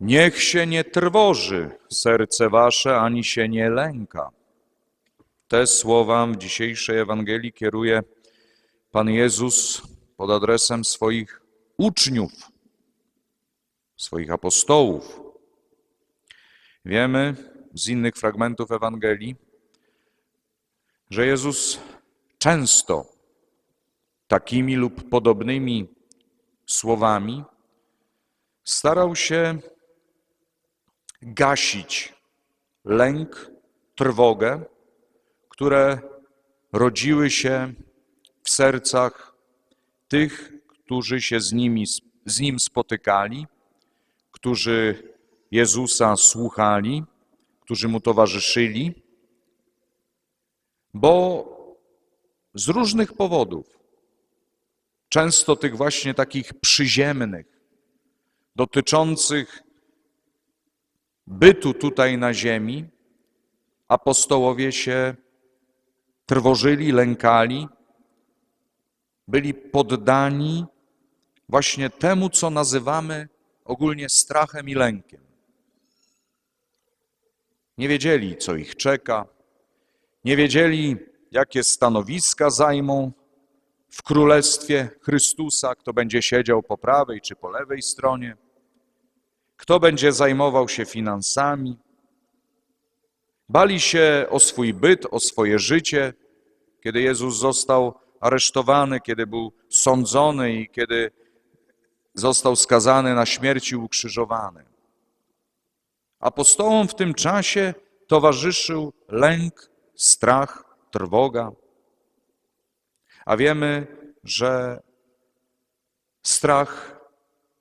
Niech się nie trwoży serce wasze, ani się nie lęka. Te słowa w dzisiejszej Ewangelii kieruje Pan Jezus pod adresem swoich uczniów, swoich apostołów. Wiemy z innych fragmentów Ewangelii, że Jezus często takimi lub podobnymi słowami starał się gasić lęk, trwogę, które rodziły się w sercach tych, którzy się z, nimi, z Nim spotykali, którzy Jezusa słuchali, którzy Mu towarzyszyli, bo z różnych powodów, często tych właśnie takich przyziemnych, dotyczących bytu tutaj na ziemi, apostołowie się trwożyli, lękali, byli poddani właśnie temu, co nazywamy ogólnie strachem i lękiem. Nie wiedzieli, co ich czeka, nie wiedzieli, jakie stanowiska zajmą w Królestwie Chrystusa, kto będzie siedział po prawej czy po lewej stronie, kto będzie zajmował się finansami. Bali się o swój byt, o swoje życie, kiedy Jezus został aresztowany, kiedy był sądzony i kiedy został skazany na śmierć i ukrzyżowany. Apostołom w tym czasie towarzyszył lęk, strach, trwoga. A wiemy, że strach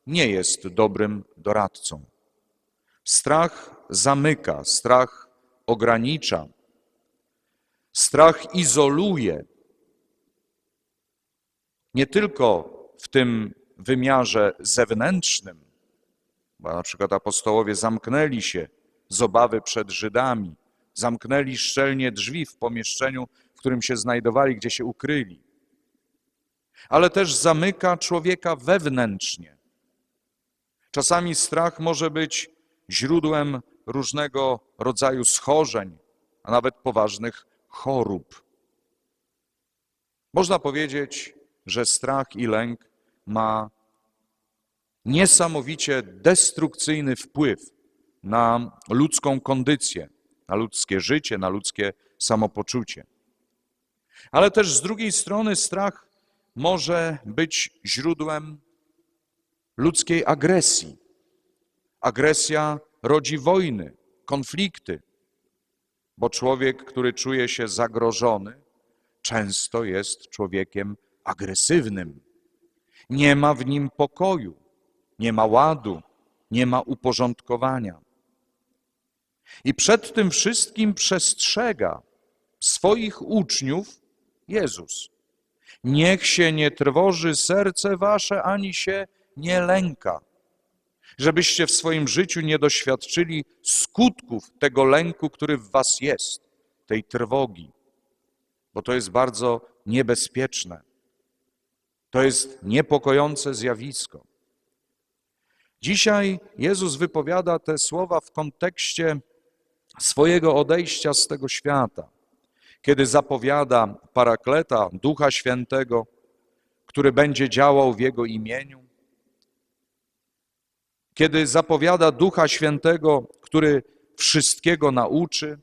nie jest dobrym doradcą. Strach zamyka, strach ogranicza, strach izoluje. Nie tylko w tym wymiarze zewnętrznym, bo na przykład apostołowie zamknęli się z obawy przed Żydami, zamknęli szczelnie drzwi w pomieszczeniu, w którym się znajdowali, gdzie się ukryli. Ale też zamyka człowieka wewnętrznie. Czasami strach może być źródłem różnego rodzaju schorzeń, a nawet poważnych chorób. Można powiedzieć, że strach i lęk ma niesamowicie destrukcyjny wpływ na ludzką kondycję, na ludzkie życie, na ludzkie samopoczucie. Ale też z drugiej strony strach może być źródłem ludzkiej agresji. Agresja rodzi wojny, konflikty, bo człowiek, który czuje się zagrożony, często jest człowiekiem agresywnym. Nie ma w nim pokoju, nie ma ładu, nie ma uporządkowania. I przed tym wszystkim przestrzega swoich uczniów Jezus. Niech się nie trwoży serce wasze, ani się nie lęka. Żebyście w swoim życiu nie doświadczyli skutków tego lęku, który w was jest, tej trwogi, bo to jest bardzo niebezpieczne. To jest niepokojące zjawisko. Dzisiaj Jezus wypowiada te słowa w kontekście swojego odejścia z tego świata, kiedy zapowiada parakleta Ducha Świętego, który będzie działał w Jego imieniu, kiedy zapowiada Ducha Świętego, który wszystkiego nauczy,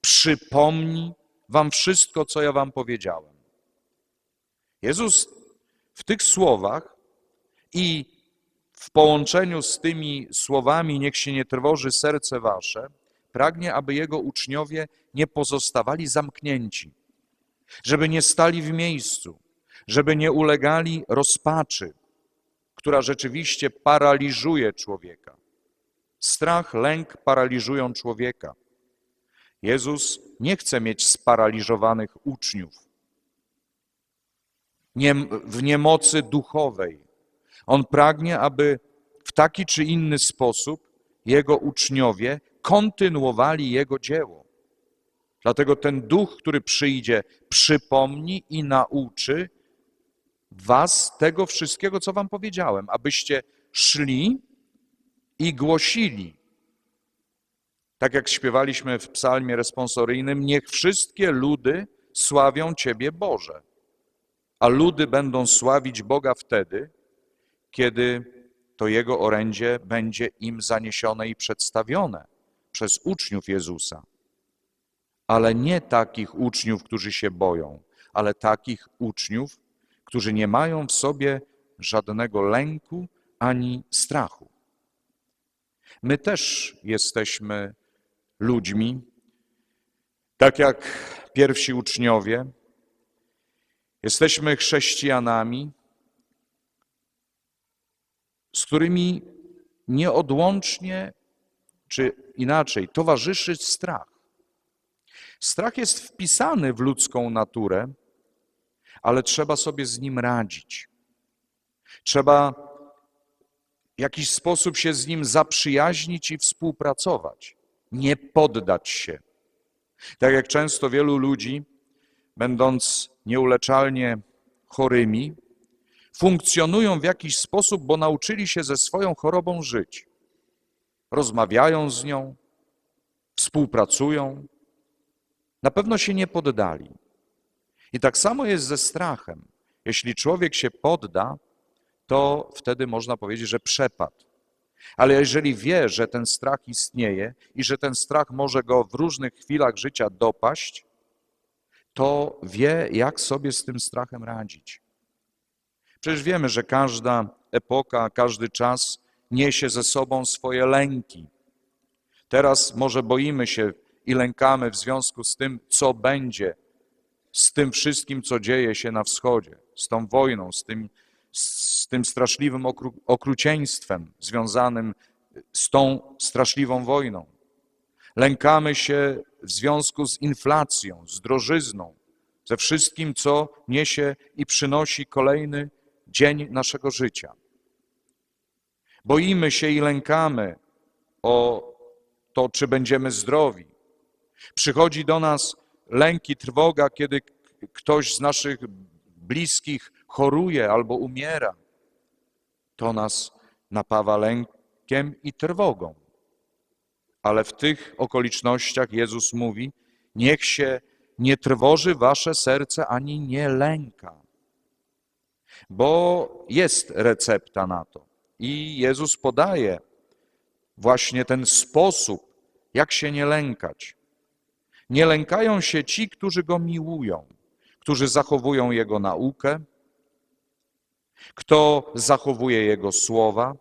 przypomni wam wszystko, co ja wam powiedziałem. Jezus w tych słowach i w połączeniu z tymi słowami niech się nie trwoży serce wasze, pragnie, aby jego uczniowie nie pozostawali zamknięci, żeby nie stali w miejscu, żeby nie ulegali rozpaczy, która rzeczywiście paraliżuje człowieka. Strach, lęk paraliżują człowieka. Jezus nie chce mieć sparaliżowanych uczniów nie, w niemocy duchowej. On pragnie, aby w taki czy inny sposób jego uczniowie kontynuowali jego dzieło. Dlatego ten duch, który przyjdzie, przypomni i nauczy was tego wszystkiego, co wam powiedziałem, abyście szli i głosili. Tak jak śpiewaliśmy w psalmie responsoryjnym, niech wszystkie ludy sławią Ciebie Boże. A ludy będą sławić Boga wtedy, kiedy to Jego orędzie będzie im zaniesione i przedstawione przez uczniów Jezusa. Ale nie takich uczniów, którzy się boją, ale takich uczniów, którzy nie mają w sobie żadnego lęku ani strachu. My też jesteśmy ludźmi, tak jak pierwsi uczniowie, jesteśmy chrześcijanami, z którymi nieodłącznie, czy inaczej, towarzyszy strach. Strach jest wpisany w ludzką naturę, ale trzeba sobie z nim radzić. Trzeba w jakiś sposób się z nim zaprzyjaźnić i współpracować, nie poddać się. Tak jak często wielu ludzi, będąc nieuleczalnie chorymi, funkcjonują w jakiś sposób, bo nauczyli się ze swoją chorobą żyć. Rozmawiają z nią, współpracują, na pewno się nie poddali. I tak samo jest ze strachem. Jeśli człowiek się podda, to wtedy można powiedzieć, że przepadł. Ale jeżeli wie, że ten strach istnieje i że ten strach może go w różnych chwilach życia dopaść, to wie, jak sobie z tym strachem radzić. Przecież wiemy, że każda epoka, każdy czas niesie ze sobą swoje lęki. Teraz może boimy się i lękamy w związku z tym, co będzie z tym wszystkim, co dzieje się na wschodzie, z tą wojną, z tym, z tym straszliwym okru, okrucieństwem związanym z tą straszliwą wojną. Lękamy się w związku z inflacją, z drożyzną, ze wszystkim, co niesie i przynosi kolejny dzień naszego życia. Boimy się i lękamy o to, czy będziemy zdrowi. Przychodzi do nas lęk i trwoga, kiedy ktoś z naszych bliskich choruje albo umiera. To nas napawa lękiem i trwogą. Ale w tych okolicznościach Jezus mówi: Niech się nie trwoży wasze serce ani nie lęka. Bo jest recepta na to. I Jezus podaje właśnie ten sposób, jak się nie lękać. Nie lękają się ci, którzy go miłują, którzy zachowują jego naukę, kto zachowuje jego słowa,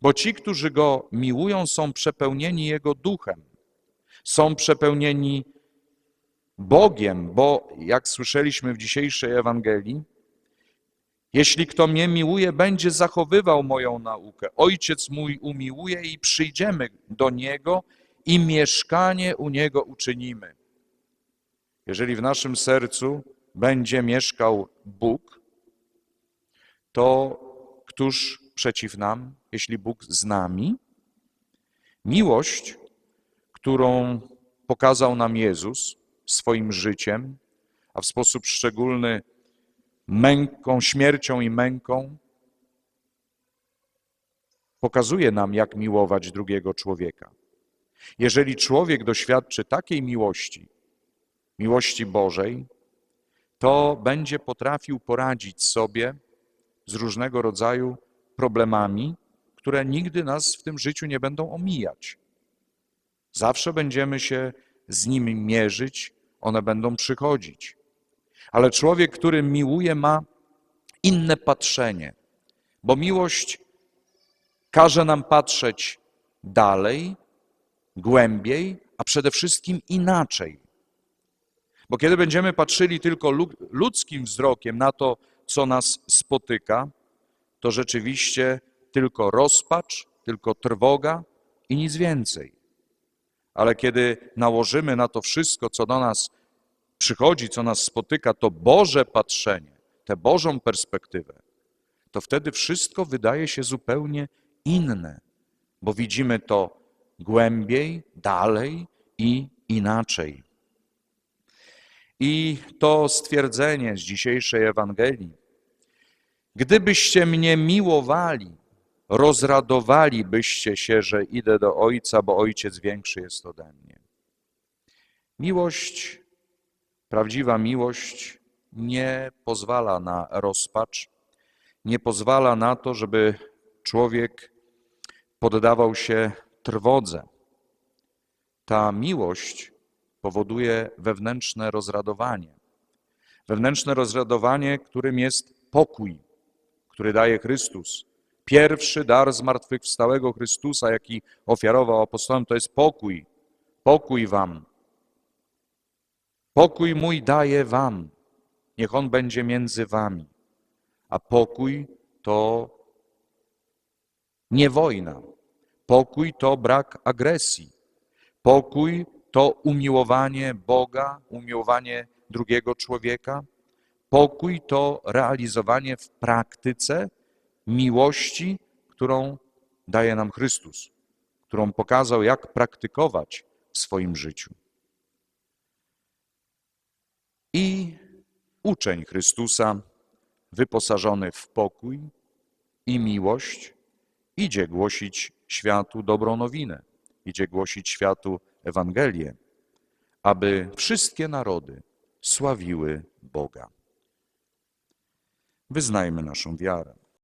bo ci, którzy go miłują, są przepełnieni jego duchem, są przepełnieni Bogiem, bo jak słyszeliśmy w dzisiejszej Ewangelii, jeśli kto mnie miłuje, będzie zachowywał moją naukę. Ojciec mój umiłuje i przyjdziemy do niego i mieszkanie u niego uczynimy. Jeżeli w naszym sercu będzie mieszkał Bóg, to któż przeciw nam, jeśli Bóg z nami? Miłość, którą pokazał nam Jezus swoim życiem, a w sposób szczególny męką, śmiercią i męką, pokazuje nam, jak miłować drugiego człowieka. Jeżeli człowiek doświadczy takiej miłości, miłości Bożej, to będzie potrafił poradzić sobie z różnego rodzaju problemami, które nigdy nas w tym życiu nie będą omijać. Zawsze będziemy się z nimi mierzyć, one będą przychodzić. Ale człowiek, który miłuje, ma inne patrzenie, bo miłość każe nam patrzeć dalej, głębiej, a przede wszystkim inaczej. Bo kiedy będziemy patrzyli tylko ludzkim wzrokiem na to, co nas spotyka, to rzeczywiście tylko rozpacz, tylko trwoga i nic więcej. Ale kiedy nałożymy na to wszystko, co do nas przychodzi, co nas spotyka, to Boże patrzenie, tę Bożą perspektywę, to wtedy wszystko wydaje się zupełnie inne, bo widzimy to głębiej, dalej i inaczej. I to stwierdzenie z dzisiejszej Ewangelii. Gdybyście mnie miłowali, rozradowalibyście się, że idę do Ojca, bo Ojciec większy jest ode mnie. Miłość, prawdziwa miłość nie pozwala na rozpacz, nie pozwala na to, żeby człowiek poddawał się trwodze. Ta miłość powoduje wewnętrzne rozradowanie. Wewnętrzne rozradowanie, którym jest pokój, który daje Chrystus. Pierwszy dar zmartwychwstałego Chrystusa, jaki ofiarował apostołem, to jest pokój. Pokój wam. Pokój mój daję wam. Niech on będzie między wami. A pokój to nie wojna. Pokój to brak agresji. Pokój to umiłowanie Boga, umiłowanie drugiego człowieka. Pokój to realizowanie w praktyce miłości, którą daje nam Chrystus, którą pokazał, jak praktykować w swoim życiu. I uczeń Chrystusa, wyposażony w pokój i miłość, idzie głosić światu dobrą nowinę, idzie głosić światu Ewangelię, aby wszystkie narody sławiły Boga. Wyznajmy naszą wiarę.